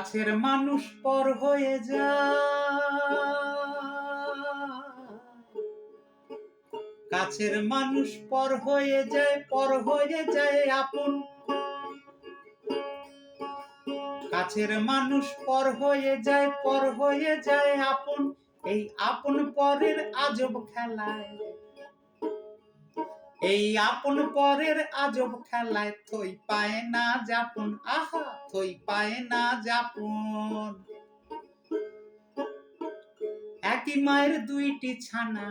কাছের মানুষ পর হয়ে যায় কাছের মানুষ পর হয়ে যায়, পর হয়ে যায় আপন। কাছের মানুষ পর হয়ে যায়, পর হয়ে যায় আপন। এই আপন পরের আজব খেলায়। এই আপন পরের আজব খেলায় থই পায় না যাপন, আহা, থই পায় না যাপন। একই মায়ের দুইটি ছানা,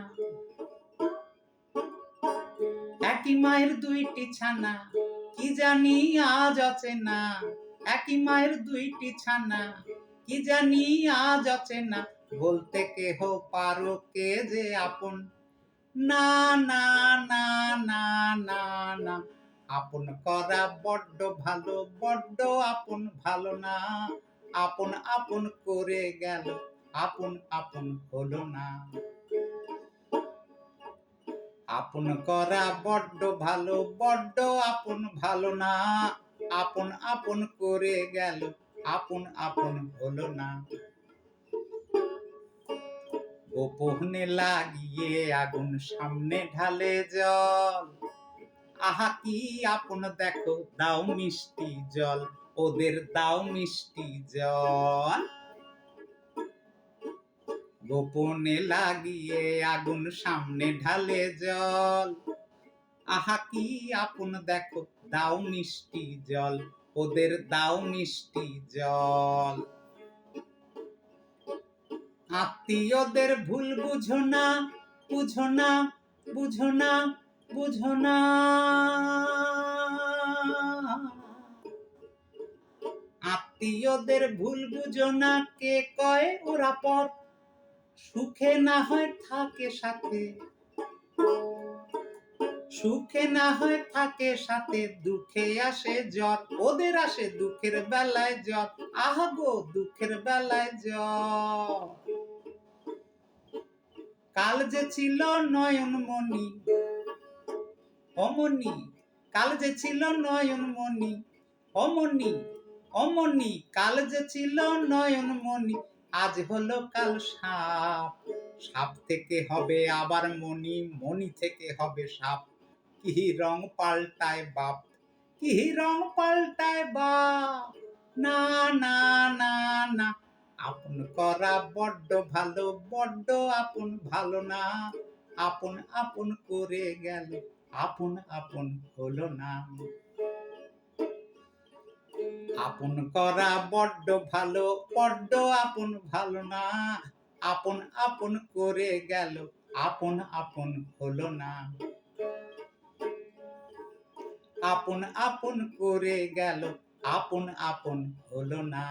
একই মায়ের দুইটি ছানা, কি জানি আজ অচেনা। একই মায়ের দুইটি ছানা, কি জানি আজ অচেনা। বলতে কেহ পারো কে যে আপন? না না না না না না। আপন করা বড্ড ভালো, বড্ড আপন ভালো না। আপন আপন করে গেল, আপন আপন হলো না। আপন করা বড্ড ভালো, বড্ড আপন ভালো না। আপন আপন করে গেল, আপন আপন হলো না। গোপনে লাগিয়ে আগুন সামনে ঢালে জল। আহা, কি আপন দেখো, দাও মিষ্টি জল, ওদের দাও মিষ্টি জল। গোপনে লাগিয়ে আগুন সামনে ঢালে জল। আহা, কি আপন দেখো, দাও মিষ্টি জল, ওদের দাও মিষ্টি জল। আত্মীয়দের ভুল বুঝো না বুঝো না বুঝো না বুঝো না। আত্মীয়দের ভুল বুঝো না, কে কয় ওরা পর সুখে না হয় থাকে সাথে। সুখে না হয় থাকে সাথে, দুঃখে আসে জ্বর ওদের আসে দুঃখের বেলায় জ্বর আহাগো দুঃখের বেলায় জ্বর কাল যে ছিল নয়নমণি, অমনি, কাল যে ছিল নয়নমণি, অমনি অমনি, কাল যে ছিল নয়নমণি, আজ হলো কাল সাপ। সাপ থেকে হবে আবার মণি মণি থেকে হবে সাপ। কি রং পাল্টায় বাপ? কি রং পাল্টায় বাপ? না না না না। আপন করা বড্ড ভালো, বড্ড আপন ভালো না। আপন আপন করে গেল, আপন আপন হলো না। আপন করা বড্ড ভালো, বড্ড আপন ভালো না। আপন আপন করে গেল, আপন আপন হলো না। আপন আপন করে গেল আপন আপন হলো না।